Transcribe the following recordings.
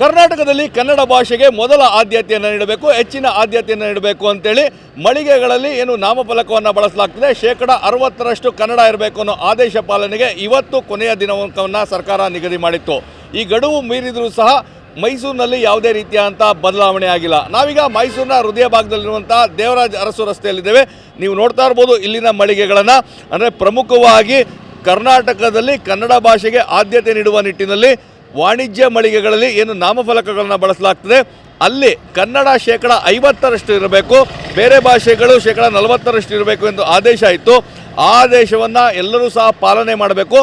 ಕರ್ನಾಟಕದಲ್ಲಿ ಕನ್ನಡ ಭಾಷೆಗೆ ಮೊದಲ ಆದ್ಯತೆಯನ್ನು ನೀಡಬೇಕು, ಹೆಚ್ಚಿನ ಆದ್ಯತೆಯನ್ನು ನೀಡಬೇಕು ಅಂತೇಳಿ ಮಳಿಗೆಗಳಲ್ಲಿ ಏನು ನಾಮಫಲಕವನ್ನು ಬಳಸಲಾಗ್ತದೆ. ಶೇಕಡ ಅರವತ್ತರಷ್ಟು ಕನ್ನಡ ಇರಬೇಕು ಅನ್ನೋ ಆದೇಶ ಪಾಲನೆಗೆ ಇವತ್ತು ಕೊನೆಯ ದಿನಾಂಕವನ್ನು ಸರ್ಕಾರ ನಿಗದಿ ಮಾಡಿತ್ತು. ಈ ಗಡುವು ಮೀರಿದರೂ ಸಹ ಮೈಸೂರಿನಲ್ಲಿ ಯಾವುದೇ ರೀತಿಯಾದಂಥ ಬದಲಾವಣೆ ಆಗಿಲ್ಲ. ನಾವೀಗ ಮೈಸೂರಿನ ಹೃದಯ ಭಾಗದಲ್ಲಿರುವಂಥ ದೇವರಾಜ ಅರಸು ರಸ್ತೆಯಲ್ಲಿದ್ದೇವೆ. ನೀವು ನೋಡ್ತಾ ಇರ್ಬೋದು ಇಲ್ಲಿನ ಮಳಿಗೆಗಳನ್ನು. ಅಂದರೆ ಪ್ರಮುಖವಾಗಿ ಕರ್ನಾಟಕದಲ್ಲಿ ಕನ್ನಡ ಭಾಷೆಗೆ ಆದ್ಯತೆ ನೀಡುವ ನಿಟ್ಟಿನಲ್ಲಿ ವಾಣಿಜ್ಯ ಮಳಿಗೆಗಳಲ್ಲಿ ಏನು ನಾಮಫಲಕಗಳನ್ನು ಬಳಸಲಾಗ್ತದೆ, ಅಲ್ಲಿ ಕನ್ನಡ ಶೇಕಡ ಐವತ್ತರಷ್ಟು ಇರಬೇಕು, ಬೇರೆ ಭಾಷೆಗಳು ಶೇಕಡ ನಲವತ್ತರಷ್ಟು ಇರಬೇಕು ಎಂದು ಆದೇಶ ಆಯಿತು ಆ ಆದೇಶವನ್ನು ಎಲ್ಲರೂ ಸಹ ಪಾಲನೆ ಮಾಡಬೇಕು.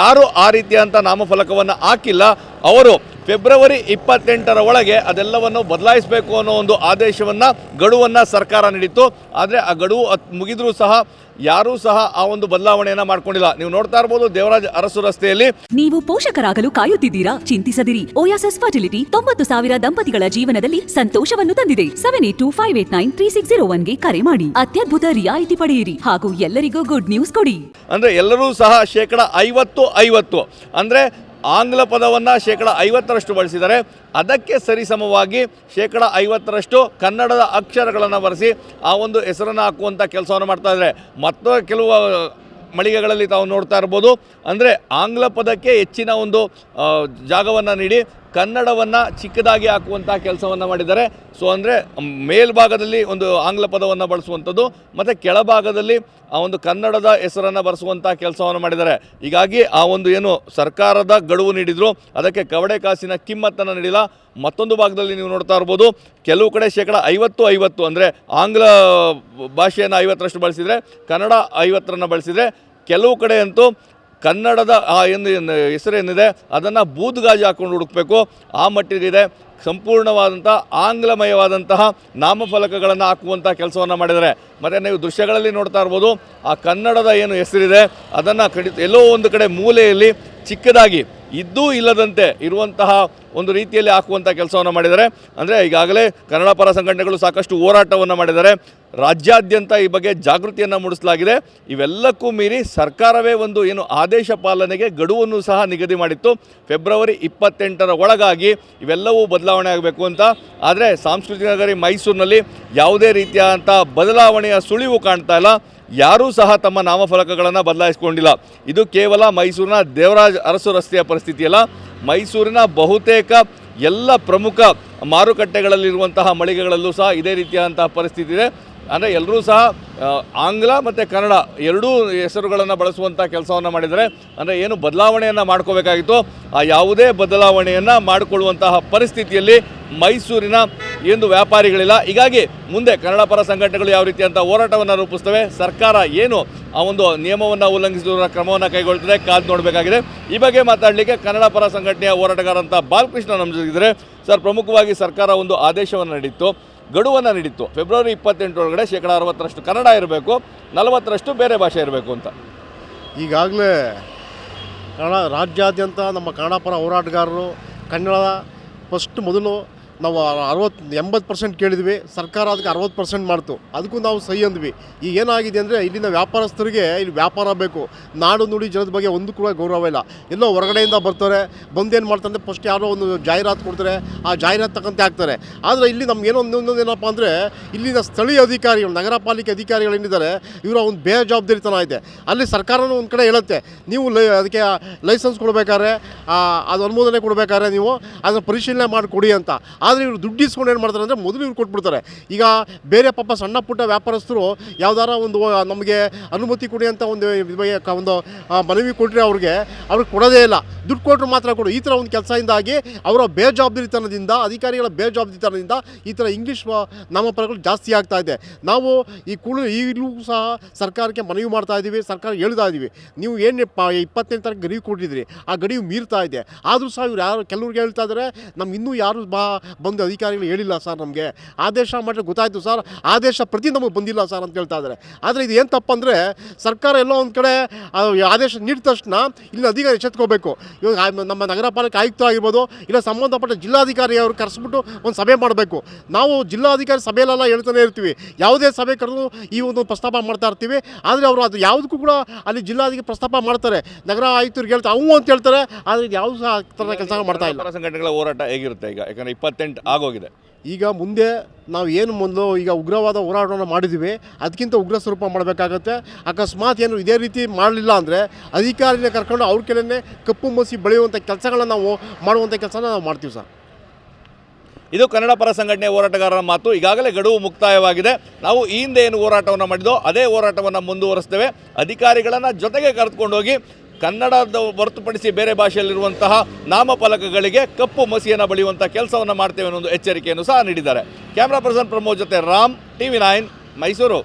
ಯಾರು ಆ ರೀತಿಯಂಥ ನಾಮಫಲಕವನ್ನು ಹಾಕಿಲ್ಲ ಅವರು ಫೆಬ್ರವರಿ ಇಪ್ಪತ್ತೆಂಟರ ಒಳಗೆ ಅದೆಲ್ಲವನ್ನು ಬದಲಾಯಿಸಬೇಕು ಅನ್ನೋ ಒಂದು ಆದೇಶವನ್ನು ಗಡುವನ್ನು ಸರ್ಕಾರ ನೀಡಿತ್ತು. ಆದರೆ ಆ ಗಡುವು ಮುಗಿದರೂ ಸಹ ಯಾರೂ ಸಹ ಆ ಒಂದು ಬದಲಾವಣೆಯನ್ನು ಮಾಡ್ಕೊಂಡಿಲ್ಲ. ನೀವು ನೋಡ್ತಾ ಇರಬಹುದು ದೇವರಾಜ್ ಅರಸು ರಸ್ತೆಯಲ್ಲಿ. ನೀವು ಪೋಷಕರಾಗಲು ಕಾಯುತ್ತಿದ್ದೀರಾ? ಚಿಂತಿಸದಿರಿ. ಓಯಾಸಸ್ ಫರ್ಟಿಲಿಟಿ ತೊಂಬತ್ತು ಸಾವಿರ ದಂಪತಿಗಳ ಜೀವನದಲ್ಲಿ ಸಂತೋಷವನ್ನು ತಂದಿದೆ. Seven eight two five eight nine three six zero ಒನ್ಗೆ ಕರೆ ಮಾಡಿ. ಅತ್ಯದ್ಭುತ ರಿಯಾಯಿತಿ ಪಡೆಯಿರಿ. ಹಾಗೂ ಎಲ್ಲರಿಗೂ ಗುಡ್ ನ್ಯೂಸ್ ಕೊಡಿ. ಅಂದ್ರೆ ಎಲ್ಲರೂ ಸಹ ಶೇಕಡ ಐವತ್ತು ಐವತ್ತು. ಅಂದರೆ ಆಂಗ್ಲ ಪದವನ್ನು ಶೇಕಡ ಐವತ್ತರಷ್ಟು ಬಳಸಿದರೆ ಅದಕ್ಕೆ ಸರಿಸಮವಾಗಿ ಶೇಕಡ ಐವತ್ತರಷ್ಟು ಕನ್ನಡದ ಅಕ್ಷರಗಳನ್ನು ಬರೆಸಿ ಆ ಒಂದು ಹೆಸರನ್ನು ಹಾಕುವಂಥ ಕೆಲಸವನ್ನು ಮಾಡ್ತಾ ಇದ್ದಾರೆ. ಮತ್ತು ಕೆಲವು ಮಳಿಗೆಗಳಲ್ಲಿ ತಾವು ನೋಡ್ತಾ ಇರ್ಬೋದು. ಅಂದರೆ ಆಂಗ್ಲ ಪದಕ್ಕೆ ಹೆಚ್ಚಿನ ಒಂದು ಜಾಗವನ್ನು ನೀಡಿ ಕನ್ನಡವನ್ನು ಚಿಕ್ಕದಾಗಿ ಹಾಕುವಂಥ ಕೆಲಸವನ್ನು ಮಾಡಿದ್ದಾರೆ. ಸೊ ಅಂದರೆ ಮೇಲ್ಭಾಗದಲ್ಲಿ ಒಂದು ಆಂಗ್ಲ ಪದವನ್ನು ಬಳಸುವಂಥದ್ದು, ಮತ್ತು ಕೆಳಭಾಗದಲ್ಲಿ ಆ ಒಂದು ಕನ್ನಡದ ಹೆಸರನ್ನು ಬರೆಸುವಂಥ ಕೆಲಸವನ್ನು ಮಾಡಿದ್ದಾರೆ. ಹೀಗಾಗಿ ಆ ಒಂದು ಏನು ಸರ್ಕಾರದ ಗಡುವು ನೀಡಿದ್ರು, ಅದಕ್ಕೆ ಕವಡೆ ಕಾಸಿನ ಕಿಮ್ಮತ್ತನ್ನು ನೀಡಿಲ್ಲ. ಮತ್ತೊಂದು ಭಾಗದಲ್ಲಿ ನೀವು ನೋಡ್ತಾ ಇರ್ಬೋದು, ಕೆಲವು ಕಡೆ ಶೇಕಡ ಐವತ್ತು ಐವತ್ತು ಅಂದರೆ ಆಂಗ್ಲ ಭಾಷೆಯನ್ನು ಐವತ್ತರಷ್ಟು ಬಳಸಿದರೆ, ಕನ್ನಡ ಐವತ್ತರನ್ನು ಬಳಸಿದರೆ, ಕೆಲವು ಕಡೆ ಅಂತೂ ಕನ್ನಡದ, ಆ, ಏನು ಹೆಸರೇನಿದೆ ಅದನ್ನು ಬೂದ್ಗಾಜಿ ಹಾಕ್ಕೊಂಡು ಹುಡುಕಬೇಕು. ಆ ಮಟ್ಟಿಗಿದೆ. ಸಂಪೂರ್ಣವಾದಂಥ ಆಂಗ್ಲಮಯವಾದಂತಹ ನಾಮಫಲಕಗಳನ್ನು ಹಾಕುವಂಥ ಕೆಲಸವನ್ನು ಮಾಡಿದ್ದಾರೆ. ಮತ್ತು ನೀವು ದೃಶ್ಯಗಳಲ್ಲಿ ನೋಡ್ತಾ ಇರ್ಬೋದು, ಆ ಕನ್ನಡದ ಏನು ಹೆಸರಿದೆ, ಅದನ್ನು ಕಡಿತ, ಎಲ್ಲೋ ಒಂದು ಕಡೆ ಮೂಲೆಯಲ್ಲಿ ಚಿಕ್ಕದಾಗಿ, ಇದ್ದೂ ಇಲ್ಲದಂತೆ ಇರುವಂತಹ ಒಂದು ರೀತಿಯಲ್ಲಿ ಹಾಕುವಂಥ ಕೆಲಸವನ್ನು ಮಾಡಿದ್ದಾರೆ. ಅಂದರೆ ಈಗಾಗಲೇ ಕನ್ನಡ ಪರ ಸಂಘಟನೆಗಳು ಸಾಕಷ್ಟು ಹೋರಾಟವನ್ನು ಮಾಡಿದ್ದಾರೆ. ರಾಜ್ಯಾದ್ಯಂತ ಈ ಬಗ್ಗೆ ಜಾಗೃತಿಯನ್ನು ಮೂಡಿಸಲಾಗಿದೆ. ಇವೆಲ್ಲಕ್ಕೂ ಮೀರಿ ಸರ್ಕಾರವೇ ಒಂದು ಏನು ಆದೇಶ ಪಾಲನೆಗೆ ಗಡುವನ್ನು ಸಹ ನಿಗದಿ ಮಾಡಿತ್ತು. ಫೆಬ್ರವರಿ ಇಪ್ಪತ್ತೆಂಟರ ಒಳಗಾಗಿ ಇವೆಲ್ಲವೂ ಬದಲಾವಣೆ ಆಗಬೇಕು ಅಂತ. ಆದರೆ ಸಾಂಸ್ಕೃತಿಕ ನಗರಿ ಮೈಸೂರಿನಲ್ಲಿ ಯಾವುದೇ ರೀತಿಯಾದಂಥ ಬದಲಾವಣೆಯ ಸುಳಿವು ಕಾಣ್ತಾ ಇಲ್ಲ. ಯಾರೂ ಸಹ ತಮ್ಮ ನಾಮಫಲಕಗಳನ್ನು ಬದಲಾಯಿಸಿಕೊಂಡಿಲ್ಲ. ಇದು ಕೇವಲ ಮೈಸೂರಿನ ದೇವರಾಜ್ ಅರಸು ರಸ್ತೆಯ ಪರಿಸ್ಥಿತಿಯಲ್ಲ ಮೈಸೂರಿನ ಬಹುತೇಕ ಎಲ್ಲ ಪ್ರಮುಖ ಮಾರುಕಟ್ಟೆಗಳಲ್ಲಿರುವಂತಹ ಮಳಿಗೆಗಳಲ್ಲೂ ಸಹ ಇದೇ ರೀತಿಯಾದಂತಹ ಪರಿಸ್ಥಿತಿ ಇದೆ. ಅಂದರೆ ಎಲ್ಲರೂ ಸಹ ಆಂಗ್ಲ ಮತ್ತು ಕನ್ನಡ ಎರಡೂ ಹೆಸರುಗಳನ್ನು ಬಳಸುವಂಥ ಕೆಲಸವನ್ನು ಮಾಡಿದರೆ, ಅಂದರೆ ಏನು ಬದಲಾವಣೆಯನ್ನು ಮಾಡ್ಕೋಬೇಕಾಗಿತ್ತು. ಆ ಯಾವುದೇ ಬದಲಾವಣೆಯನ್ನು ಮಾಡಿಕೊಳ್ಳುವಂತಹ ಪರಿಸ್ಥಿತಿಯಲ್ಲಿ ಮೈಸೂರಿನ ಎಂದು ವ್ಯಾಪಾರಿಗಳಿಲ್ಲ. ಹೀಗಾಗಿ ಮುಂದೆ ಕನ್ನಡ ಪರ ಸಂಘಟನೆಗಳು ಯಾವ ರೀತಿಯಂಥ ಹೋರಾಟವನ್ನು ರೂಪಿಸ್ತವೆ, ಸರ್ಕಾರ ಏನು ಆ ಒಂದು ನಿಯಮವನ್ನು ಉಲ್ಲಂಘಿಸುವ ಕ್ರಮವನ್ನು ಕೈಗೊಳ್ತದೆ, ಕಾದು ನೋಡಬೇಕಾಗಿದೆ. ಈ ಬಗ್ಗೆ ಮಾತಾಡಲಿಕ್ಕೆ ಕನ್ನಡ ಪರ ಸಂಘಟನೆಯ ಹೋರಾಟಗಾರಂಥ ಬಾಲಕೃಷ್ಣ ನಮ್ಮ ಜೊತೆಗಿದ್ದಾರೆ ಸರ್ ಪ್ರಮುಖವಾಗಿ ಸರ್ಕಾರ ಒಂದು ಆದೇಶವನ್ನು ನೀಡಿತ್ತು. ಗಡುವನ್ನು ನೀಡಿತ್ತು. ಫೆಬ್ರವರಿ ಇಪ್ಪತ್ತೆಂಟರೊಳಗಡೆ ಶೇಕಡ ಅರವತ್ತರಷ್ಟು ಕನ್ನಡ ಇರಬೇಕು, ನಲವತ್ತರಷ್ಟು ಬೇರೆ ಭಾಷೆ ಇರಬೇಕು ಅಂತ. ಈಗಾಗಲೇ ಕನ್ನಡ ರಾಜ್ಯಾದ್ಯಂತ ನಮ್ಮ ಕನ್ನಡ ಪರ ಹೋರಾಟಗಾರರು ಕನ್ನಡ ಫಸ್ಟ್ ಮೊದಲು ನಾವು ಅರವತ್ತು ಎಂಬತ್ತು ಪರ್ಸೆಂಟ್ ಕೇಳಿದ್ವಿ, ಸರ್ಕಾರ ಅದಕ್ಕೆ ಅರವತ್ತು ಪರ್ಸೆಂಟ್ ಮಾಡ್ತು. ಅದಕ್ಕೂ ನಾವು ಸಹಿ ಅಂದ್ವಿ. ಈಗ ಏನಾಗಿದೆ ಅಂದರೆ ಇಲ್ಲಿನ ವ್ಯಾಪಾರಸ್ಥರಿಗೆ ಇಲ್ಲಿ ವ್ಯಾಪಾರ ಬೇಕು. ನಾಡು ನುಡಿ ಜನದ ಬಗ್ಗೆ ಒಂದು ಕೂಡ ಗೌರವ ಇಲ್ಲ. ಎಲ್ಲೋ ಹೊರಗಡೆಯಿಂದ ಬರ್ತಾರೆ ಬಂದೇನು ಮಾಡ್ತಾರೆ ಅಂದರೆ ಫಸ್ಟ್ ಯಾರೋ ಒಂದು ಜಾಹೀರಾತು ಕೊಡ್ತಾರೆ, ಆ ಜಾಹೀರಾತು ತಕ್ಕಂತೆ ಆಗ್ತಾರೆ ಆದರೆ ಇಲ್ಲಿ ನಮ್ಗೆ ಏನೋ ಒಂದು ಏನಪ್ಪ ಅಂದರೆ ಇಲ್ಲಿನ ಸ್ಥಳೀಯ ಅಧಿಕಾರಿಗಳು ನಗರ ಪಾಲಿಕೆ ಅಧಿಕಾರಿಗಳು ಏನಿದ್ದಾರೆ, ಇವರ ಒಂದು ಬೇಜವಾಬ್ದಾರಿತನ ಇದೆ. ಅಲ್ಲಿ ಸರ್ಕಾರನೂ ಒಂದು ಕಡೆ ಹೇಳುತ್ತೆ, ನೀವು ಅದಕ್ಕೆ ಲೈಸೆನ್ಸ್ ಕೊಡಬೇಕಾದ್ರೆ ಅದು ಅನುಮೋದನೆ ಕೊಡಬೇಕಾದ್ರೆ ನೀವು ಅದನ್ನು ಪರಿಶೀಲನೆ ಮಾಡಿ ಕೊಡಿ ಅಂತ. ಆದರೆ ಇವರು ದುಡ್ಡು ಇಸ್ಕೊಂಡು ಏನು ಮಾಡ್ತಾರೆ ಅಂದರೆ ಮೊದಲು ಇವ್ರು ಕೊಟ್ಬಿಡ್ತಾರೆ. ಈಗ ಬೇರೆ ಪಾಪ ಸಣ್ಣ ಪುಟ್ಟ ವ್ಯಾಪಾರಸ್ಥರು ಯಾವ್ದಾರ ಒಂದು ನಮಗೆ ಅನುಮತಿ ಕೊಡಿ ಅಂತ ಒಂದು ಒಂದು ಮನವಿ ಕೊಟ್ಟರೆ ಅವ್ರಿಗೆ ಅವ್ರಿಗೆ ಕೊಡೋದೇ ಇಲ್ಲ. ದುಡ್ಡು ಕೊಟ್ಟರು ಮಾತ್ರ ಕೊಡು. ಈ ಥರ ಒಂದು ಕೆಲಸದಿಂದಾಗಿ ಅವರ ಬೇಜವಾಬ್ದಾರಿತನದಿಂದ, ಅಧಿಕಾರಿಗಳ ಬೇಜವಾಬ್ದಾರಿತನದಿಂದ ಈ ಥರ ಇಂಗ್ಲೀಷ್ ನಾಮಪದಗಳು ಜಾಸ್ತಿ ಆಗ್ತಾ ಇದೆ. ನಾವು ಈ ಕುಳು ಈಗಲೂ ಸಹ ಸರ್ಕಾರಕ್ಕೆ ಮನವಿ ಮಾಡ್ತಾ ಇದ್ದೀವಿ ಸರ್ಕಾರ ಹೇಳ್ತಾ ಇದ್ದೀವಿ ನೀವು ಏನು ಇಪ್ಪತ್ತೆಂಟು ತಾರೀಕು ಗಡಿವು ಕೊಟ್ಟಿದ್ರಿ, ಆ ಗಡಿವು ಮೀರ್ತಾ ಇದೆ. ಆದರೂ ಸಹ ಇವ್ರು ಯಾರು, ಕೆಲವ್ರಿಗೆ ಹೇಳ್ತಾ ಇದ್ದಾರೆ ನಮ್ಮ ಇನ್ನೂ ಯಾರು ಬಾ ಬಂದು ಅಧಿಕಾರಿಗಳು ಹೇಳಿಲ್ಲ ಸರ್ ನಮಗೆ. ಆದೇಶ ಮಾಡಿದ್ರೆ ಗೊತ್ತಾಯಿತು ಸರ್. ಆದೇಶ ಪ್ರತಿ ನಮಗೆ ಬಂದಿಲ್ಲ ಸರ್ ಅಂತ ಹೇಳ್ತಾ ಇದ್ದಾರೆ ಆದರೆ ಇದು ಏನು ತಪ್ಪಂದರೆ ಸರ್ಕಾರ ಎಲ್ಲೋ ಒಂದು ಕಡೆ ಆದೇಶ ನೀಡಿದ ತಕ್ಷಣ ಇಲ್ಲಿ ಅಧಿಕಾರಿ ಎಚ್ಚೆತ್ಕೋಬೇಕು. ಇವಾಗ ನಮ್ಮ ನಗರ ಪಾಲಿಕೆ ಆಯುಕ್ತ ಆಗಿರ್ಬೋದು, ಇಲ್ಲ ಸಂಬಂಧಪಟ್ಟ ಜಿಲ್ಲಾಧಿಕಾರಿ ಅವರು ಕರೆಸ್ಬಿಟ್ಟು ಒಂದು ಸಭೆ ಮಾಡಬೇಕು. ನಾವು ಜಿಲ್ಲಾಧಿಕಾರಿ ಸಭೆಯಲ್ಲೆಲ್ಲ ಹೇಳ್ತಾನೆ ಇರ್ತೀವಿ. ಯಾವುದೇ ಸಭೆ ಕರೆದು ಈ ಒಂದು ಪ್ರಸ್ತಾಪ ಮಾಡ್ತಾ ಇರ್ತೀವಿ. ಆದರೆ ಅವರು ಅದು ಯಾವುದಕ್ಕೂ ಕೂಡ ಅಲ್ಲಿ ಜಿಲ್ಲಾಧಿಕಾರಿ ಪ್ರಸ್ತಾಪ ಮಾಡ್ತಾರೆ. ನಗರ ಆಯುಕ್ತರಿಗೆ ಹೇಳ್ತಾರೆ, ಅವು ಅಂತ ಹೇಳ್ತಾರೆ. ಆದರೆ ಯಾವುದು ಯಾವ ಥರ ಕೆಲಸ ಮಾಡ್ತಾ ಇಲ್ಲ. ಸಂಘಟನೆಗಳ ಹೋರಾಟ ಹೇಗಿರುತ್ತೆ ಈಗ? ಯಾಕಂದ್ರೆ ಇಪ್ಪತ್ತೆಂಟು ಆಗೋಗಿದೆ. ಈಗ ಮುಂದೆ ನಾವು ಏನು ಮೊದಲು ಈಗ ಉಗ್ರವಾದ ಹೋರಾಟವನ್ನು ಮಾಡಿದ್ದೀವಿ ಅದಕ್ಕಿಂತ ಉಗ್ರ ಸ್ವರೂಪ ಮಾಡಬೇಕಾಗತ್ತೆ. ಅಕಸ್ಮಾತ್ ಏನು ಇದೇ ರೀತಿ ಮಾಡಲಿಲ್ಲ ಅಂದರೆ ಅಧಿಕಾರಿನ ಕರ್ಕೊಂಡು ಅವ್ರ ಕೆಳನೆ ಕಪ್ಪು ಮಸಿ ಬೆಳೆಯುವಂಥ ಕೆಲಸಗಳನ್ನ ನಾವು ಮಾಡುವಂಥ ಕೆಲಸನ ನಾವು ಮಾಡ್ತೀವಿ ಸರ್. ಇದು ಕನ್ನಡ ಪರ ಸಂಘಟನೆ ಹೋರಾಟಗಾರರ ಮಾತು. ಈಗಾಗಲೇ ಗಡುವು ಮುಕ್ತಾಯವಾಗಿದೆ. ನಾವು ಈ ಹಿಂದೆ ಏನು ಹೋರಾಟವನ್ನು ಮಾಡಿದೋ ಅದೇ ಹೋರಾಟವನ್ನು ಮುಂದುವರಿಸ್ತೇವೆ. ಅಧಿಕಾರಿಗಳನ್ನು ಜೊತೆಗೆ ಕರೆದುಕೊಂಡೋಗಿ ಕನ್ನಡದ ಹೊರತುಪಡಿಸಿ ಬೇರೆ ಭಾಷೆಯಲ್ಲಿರುವಂತಹ ನಾಮಫಲಕಗಳಿಗೆ ಕಪ್ಪು ಮಸಿಯನ್ನು ಬಳಿಯುವಂಥ ಕೆಲಸವನ್ನು ಮಾಡ್ತೇವೆ ಅನ್ನೋ ಒಂದು ಎಚ್ಚರಿಕೆಯನ್ನು ಸಹ ನೀಡಿದ್ದಾರೆ. ಕ್ಯಾಮ್ರಾ ಪರ್ಸನ್ ಪ್ರಮೋದ್ ಜೊತೆ ರಾಮ್, ಟಿವಿ ನೈನ್, ಮೈಸೂರು.